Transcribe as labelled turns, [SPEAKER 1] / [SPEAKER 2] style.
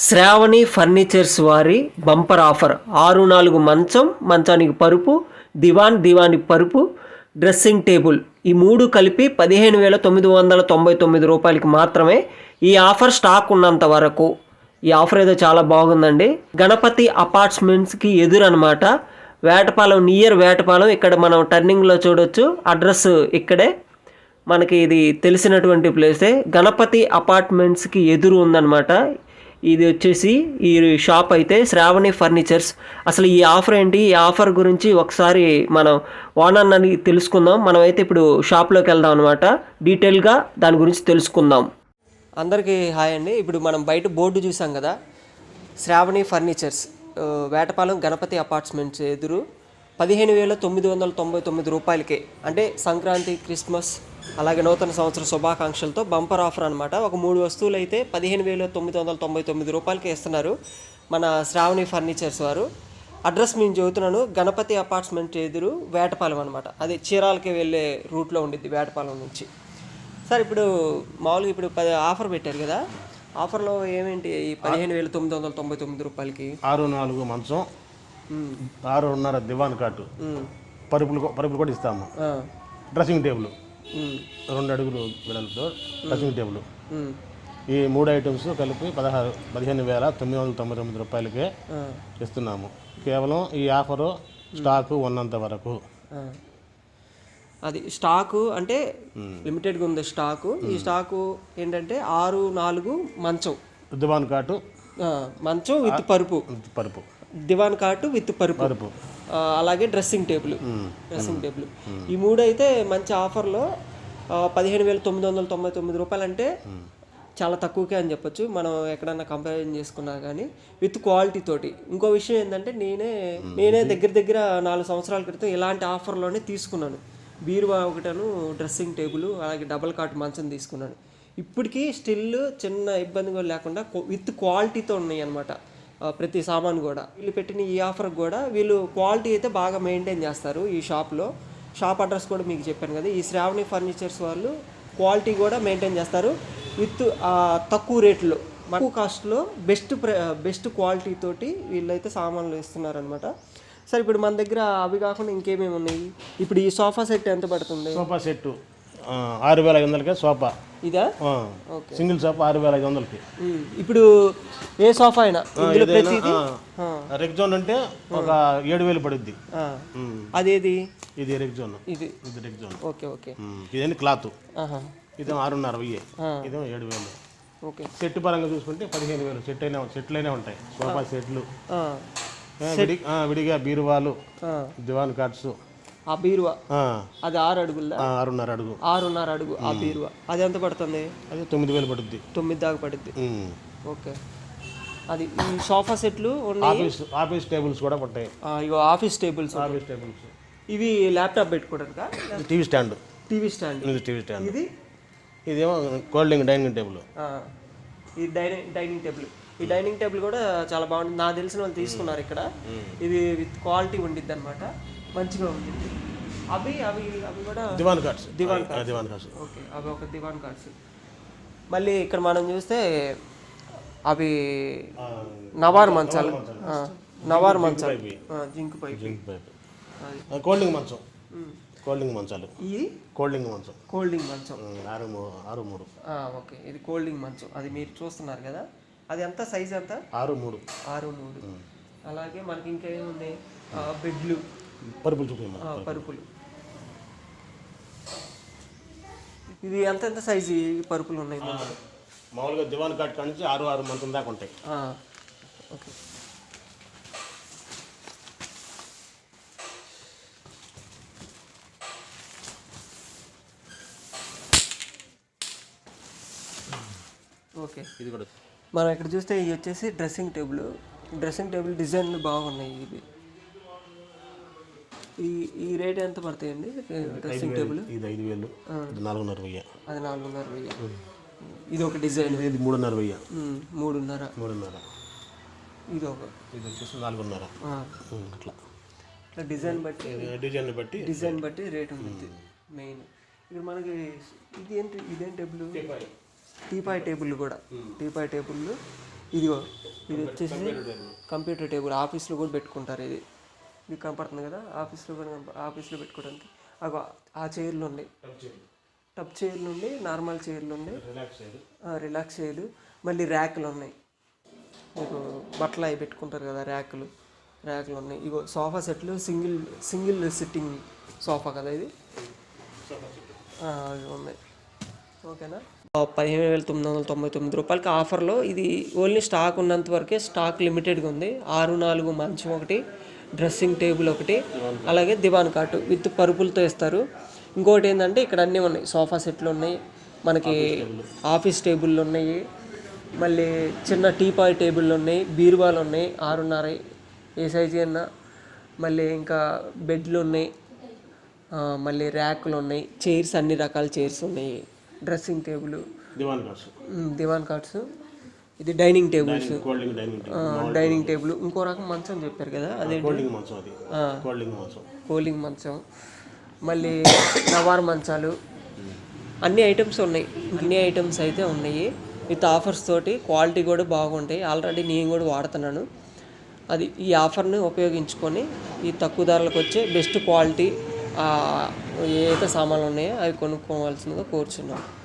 [SPEAKER 1] Shravani furnitures వారి bumper offer. ఆరు నాలుగు మంచం మంచానికి పరుపు దివాన్ దివానికి పరుపు డ్రెస్సింగ్ టేబుల్. ఈ మూడు కలిపి పదిహేను వేల తొమ్మిది వందల తొంభై తొమ్మిది రూపాయలకి మాత్రమే ఈ ఆఫర్ స్టాక్ ఉన్నంత వరకు. ఈ ఆఫర్ ఏదో చాలా బాగుందండి. గణపతి అపార్ట్మెంట్స్కి ఎదురనమాట. వేటపాలెం నియర్ వేటపాలెం ఇక్కడ మనం టర్నింగ్లో చూడొచ్చు. అడ్రస్ ఇక్కడే. మనకి ఇది తెలిసినటువంటి ప్లేసే. గణపతి అపార్ట్మెంట్స్కి ఎదురు ఉందన్నమాట ఇది వచ్చేసి ఈ షాప్ అయితే శ్రావణి ఫర్నిచర్స్. అసలు ఈ ఆఫర్ ఏంటి? ఈ ఆఫర్ గురించి ఒకసారి మనం ఓనర్ అని తెలుసుకుందాం. మనం అయితే ఇప్పుడు షాప్లోకి వెళ్దాం అనమాట డీటెయిల్గా దాని గురించి తెలుసుకుందాం. అందరికీ హాయ్ అండి. ఇప్పుడు మనం బయట బోర్డు చూసాం కదా. శ్రావణి ఫర్నిచర్స్. వేటపాలెం గణపతి అపార్ట్మెంట్స్ ఎదురు పదిహేను వేల తొమ్మిది వందల తొంభై తొమ్మిది రూపాయలకే. అంటే సంక్రాంతి క్రిస్మస్ అలాగే నూతన సంవత్సర శుభాకాంక్షలతో బంపర్ ఆఫర్ అనమాట ఒక మూడు వస్తువులు అయితే పదిహేను వేల తొమ్మిది వందల తొంభై తొమ్మిది రూపాయలకి ఇస్తున్నారు మన శ్రావణి ఫర్నిచర్స్ వారు అడ్రస్ మేము చెబుతున్నాను గణపతి అపార్ట్మెంట్ ఎదురు వేటపాలెం అనమాట అది చీరాలకి వెళ్ళే రూట్లో ఉండిద్ది వేటపాలెం నుంచి సార్ ఇప్పుడు మామూలుగా ఇప్పుడు పది ఆఫర్ పెట్టారు కదా ఆఫర్లో ఏమేంటి ఈ పదిహేను వేల తొమ్మిది వందల తొంభై తొమ్మిది రూపాయలకి
[SPEAKER 2] ఆరు నాలుగు మంచం. ఆరున్నర దివాన్ కాటు. పరుపులు పరుపులు కూడా ఇస్తాము. Dressing table. రెండు అడుగులు వెడల్పుతో డ్రెస్సింగ్ టేబుల్. ఈ మూడు ఐటమ్స్ కలిపి పదహారు పదిహేను వేల తొమ్మిది వందల తొంభై తొమ్మిది రూపాయలకే. ఇస్తున్నాము. కేవలం ఈ ఆఫరు స్టాకు ఉన్నంత వరకు.
[SPEAKER 1] అది స్టాకు అంటే లిమిటెడ్గా ఉంది స్టాకు ఈ స్టాకు ఏంటంటే ఆరు నాలుగు మంచం.
[SPEAKER 2] దివాన్ కాటు
[SPEAKER 1] మంచం విత్ పరుపు.
[SPEAKER 2] పరుపు.
[SPEAKER 1] దివాన్ కాటు విత్ పరుపు.
[SPEAKER 2] పరుపు.
[SPEAKER 1] అలాగే డ్రెస్సింగ్ టేబుల్. Dressing table. ఈ మూడు అయితే మంచి ఆఫర్లో పదిహేను వేల తొమ్మిది వందల తొంభై తొమ్మిది రూపాయలు అంటే చాలా తక్కువకే అని చెప్పొచ్చు. మనం ఎక్కడన్నా కంపారిజన్ చేసుకున్నా కానీ విత్ క్వాలిటీ తోటి. ఇంకో విషయం ఏంటంటే నేనే నేనే దగ్గర దగ్గర నాలుగు సంవత్సరాల క్రితం ఇలాంటి ఆఫర్లోనే తీసుకున్నాను. బీరువా ఒకటను డ్రెస్సింగ్ టేబుల్ అలాగే డబల్ కాట్ మంచం తీసుకున్నాను. ఇప్పటికీ స్టిల్ చిన్న ఇబ్బంది కూడా లేకుండా విత్ క్వాలిటీతో ఉన్నాయి అనమాట ప్రతి సామాన్ కూడా. వీళ్ళు పెట్టిన ఈ ఆఫర్ కూడా వీళ్ళు క్వాలిటీ అయితే బాగా మెయింటైన్ చేస్తారు ఈ షాప్లో షాప్ అడ్రస్ కూడా మీకు చెప్పాను కదా ఈ శ్రావణి ఫర్నిచర్స్ వాళ్ళు క్వాలిటీ కూడా మెయింటైన్ చేస్తారు. విత్ తక్కువ రేట్లో తక్కువ కాస్ట్లో బెస్ట్ ప్ర బెస్ట్ క్వాలిటీ తోటి వీళ్ళైతే సామాన్లు ఇస్తున్నారు అనమాట సరే ఇప్పుడు మన దగ్గర అవి కాకుండా ఇంకేమేమి ఉన్నాయి? ఇప్పుడు ఈ సోఫా సెట్ ఎంత పడుతుంది?
[SPEAKER 2] సోఫా సెట్టు ఆరు వేల ఐదు వందలకే సోఫా.
[SPEAKER 1] ఇదా?
[SPEAKER 2] సింగిల్ సోఫా ఆరు వేల ఐదు వందలకి.
[SPEAKER 1] ఇప్పుడు ఏ సోఫా అయినా ఆ,
[SPEAKER 2] రెగ్జోన్ అంటే ఒక ఏడు వేలు పడుద్ది.
[SPEAKER 1] అదేది?
[SPEAKER 2] ఇది రెగ్జోన్
[SPEAKER 1] ఇది.
[SPEAKER 2] ఇది రెగ్జోన్
[SPEAKER 1] ఓకే ఓకే.
[SPEAKER 2] ఇదేంటి క్లాత్. ఇదే ఆరున్నర వెయ్యి. ఇదేమో ఏడు వేలు.
[SPEAKER 1] ఓకే.
[SPEAKER 2] సెట్ పరంగా చూసుకుంటే పదిహేను వేలు. సెట్ అయినా సెట్లైనా ఉంటాయి. సోఫా సెట్లు. విడిగా బీరువాలు. Divan cots.
[SPEAKER 1] ఆ బీరువా? అది ఆరు అడుగుల?
[SPEAKER 2] ఆరున్నర అడుగు.
[SPEAKER 1] ఆరున్నర అడుగు. ఆ బీరువా? అది ఎంత పడుతుంది?
[SPEAKER 2] అది తొమ్మిది వేలు పడుద్ది.
[SPEAKER 1] తొమ్మిది దాకా పడుద్ది. ఓకే. అది ఈ సోఫా సెట్లు
[SPEAKER 2] ఆఫీస్ ఆఫీస్ టేబుల్స్ కూడా
[SPEAKER 1] ఆ, ఇగో ఆఫీస్ టేబుల్స్
[SPEAKER 2] ఆఫీస్ టేబుల్స్.
[SPEAKER 1] ఇవి laptop పెట్టుకోవడానికా?
[SPEAKER 2] TV stand.
[SPEAKER 1] TV stand.
[SPEAKER 2] ఇది టీవీ స్టాండ్.
[SPEAKER 1] ఇది?
[SPEAKER 2] ఇదేమో కోల్డింగ్ డైనింగ్ టేబుల్.
[SPEAKER 1] ఈ డైనింగ్ డైనింగ్ టేబుల్. ఈ డైనింగ్ టేబుల్ కూడా చాలా బాగుంది. నాకు తెలిసిన వాళ్ళు తీసుకున్నారు ఇక్కడ. ఇది విత్ క్వాలిటీ ఉండిద్ది అనమాట మంచిగా ఉండిద్ది అవి అవి అవి కూడా
[SPEAKER 2] divan cots.
[SPEAKER 1] Divan
[SPEAKER 2] divan cots.
[SPEAKER 1] Okay అవి ఒక దివాన్ కార్డ్స్. మళ్ళీ ఇక్కడ మనం చూస్తే అవి నవార్ మంచాలు. నవార్ మంచాలు. Zinc pipe.
[SPEAKER 2] Drink pipe.
[SPEAKER 1] అది.
[SPEAKER 2] కోల్డింగ్ మంచం. కోల్డింగ్ మంచాలు.
[SPEAKER 1] ఇది
[SPEAKER 2] కోల్డింగ్ మంచం.
[SPEAKER 1] కోల్డింగ్ మంచం.
[SPEAKER 2] ఆరు మూ- ఆరు మూడు.
[SPEAKER 1] ఆ, ఓకే ఇది కోల్డింగ్ మంచం. అది మీరు చూస్తున్నారు కదా. అది ఎంత సైజ్ ఎంత
[SPEAKER 2] ఆరు మూడు.
[SPEAKER 1] ఆరు మూడు. అలాగే మనకి ఇంకేమి ఉన్నాయి ఆ, బెడ్లు.
[SPEAKER 2] పరుపులు చూపించమా
[SPEAKER 1] ఆ, పరుపులు. ఇది ఎంత ఎంత సైజు పరుపులు ఉన్నాయి?
[SPEAKER 2] మామూలుగా దివాన్ కార్డ్ కాడ నుంచి ఆరు ఆరు మంచం దాకా ఉంటాయి.
[SPEAKER 1] ఓకే. ఓకే.
[SPEAKER 2] ఇది కూడా.
[SPEAKER 1] మనం ఇక్కడ చూస్తే ఇది వచ్చేసి dressing table. Dressing table design బాగున్నాయి. ఇది ఈ ఈ రేట్ ఎంత పడతాయండి? Dressing table?
[SPEAKER 2] ఇది ఐదు వేలు నాలుగున్నర వెయ్యి.
[SPEAKER 1] అది నాలుగున్నర వెయ్యి. ఇది ఒక డిజైన్.
[SPEAKER 2] ఇది మూడున్నర వెయ్యి.
[SPEAKER 1] మూడున్నర.
[SPEAKER 2] మూడున్నర.
[SPEAKER 1] ఇది ఒక.
[SPEAKER 2] ఇది వచ్చేసి నాలుగున్నర. అట్లా.
[SPEAKER 1] డిజైన్ బట్టి
[SPEAKER 2] డిజైన్ బట్టి
[SPEAKER 1] డిజైన్ బట్టి రేట్ ఉంటుంది. మెయిన్. ఇక్కడ మనకి ఇది ఏంటి ఇదేం టేబుల్? టీపాయ్. టేబుల్ కూడా. టీపాయ్ టేబుల్ ఇదిగో ఇది వచ్చేసి కంప్యూటర్ టేబుల్ ఆఫీస్లో కూడా పెట్టుకుంటారు ఇది. ఇది కనపడుతుంది కదా ఆఫీస్లో కూడా ఆఫీస్లో పెట్టుకోవడానికి. అగో ఆ చైర్లు ఉన్నాయి టబ్ చైర్లు ఉండి నార్మల్ చైర్లు ఉండి.
[SPEAKER 2] రిలాక్స్
[SPEAKER 1] చైర్లు మళ్ళీ ర్యాకులు ఉన్నాయి. మీకు బట్టలు అవి పెట్టుకుంటారు కదా ర్యాకులు. ర్యాకులు ఉన్నాయి. ఇగో సోఫా సెట్లు సింగిల్ సింగిల్ సిట్టింగ్ సోఫా కదా ఇది? అవి ఉన్నాయి. ఓకేనా? పదిహేను వేల తొమ్మిది వందల తొంభై తొమ్మిది రూపాయలకి ఆఫర్లో ఇది ఓన్లీ స్టాక్ ఉన్నంత వరకే స్టాక్ లిమిటెడ్గా ఉంది. ఆరు నాలుగు మంచం ఒకటి. డ్రెస్సింగ్ టేబుల్ ఒకటి అలాగే దివాన్ కాటు విత్ పరుపులతో ఇస్తారు ఇంకోటి ఏంటంటే ఇక్కడ అన్నీ ఉన్నాయి. సోఫా సెట్లు ఉన్నాయి మనకి ఆఫీస్ టేబుల్లు ఉన్నాయి మళ్ళీ చిన్న టీపాయ్ టేబుల్ ఉన్నాయి బీరువాలు ఉన్నాయి ఆరున్నర ఏ సైజు అయినా మళ్ళీ ఇంకా బెడ్లు ఉన్నాయి మళ్ళీ ర్యాకులు ఉన్నాయి చైర్స్ అన్ని రకాల చైర్స్ ఉన్నాయి dressing table.
[SPEAKER 2] Divan cots.
[SPEAKER 1] Divan cots. ఇది dining tables.
[SPEAKER 2] Dining table.
[SPEAKER 1] Dining table. ఇంకో రకం మంచం చెప్పారు కదా అదే
[SPEAKER 2] కోల్డింగ్ మంచం అది. కోల్డింగ్ మంచం.
[SPEAKER 1] కూలింగ్ మంచం. మళ్ళీ నవార్ మంచాలు. అన్ని ఐటమ్స్ ఉన్నాయి. అన్ని ఐటమ్స్ అయితే ఉన్నాయి. విత్ ఆఫర్స్ తోటి క్వాలిటీ కూడా బాగుంటాయి. ఆల్రెడీ నేను కూడా వాడుతున్నాను. అది ఈ ఆఫర్ని ఉపయోగించుకొని ఈ తక్కువ ధరలకు వచ్చే బెస్ట్ క్వాలిటీ ఏ అయితే సామాన్లు ఉన్నాయో అవి కొనుక్కోవాల్సిందిగా కోరుచున్నాను.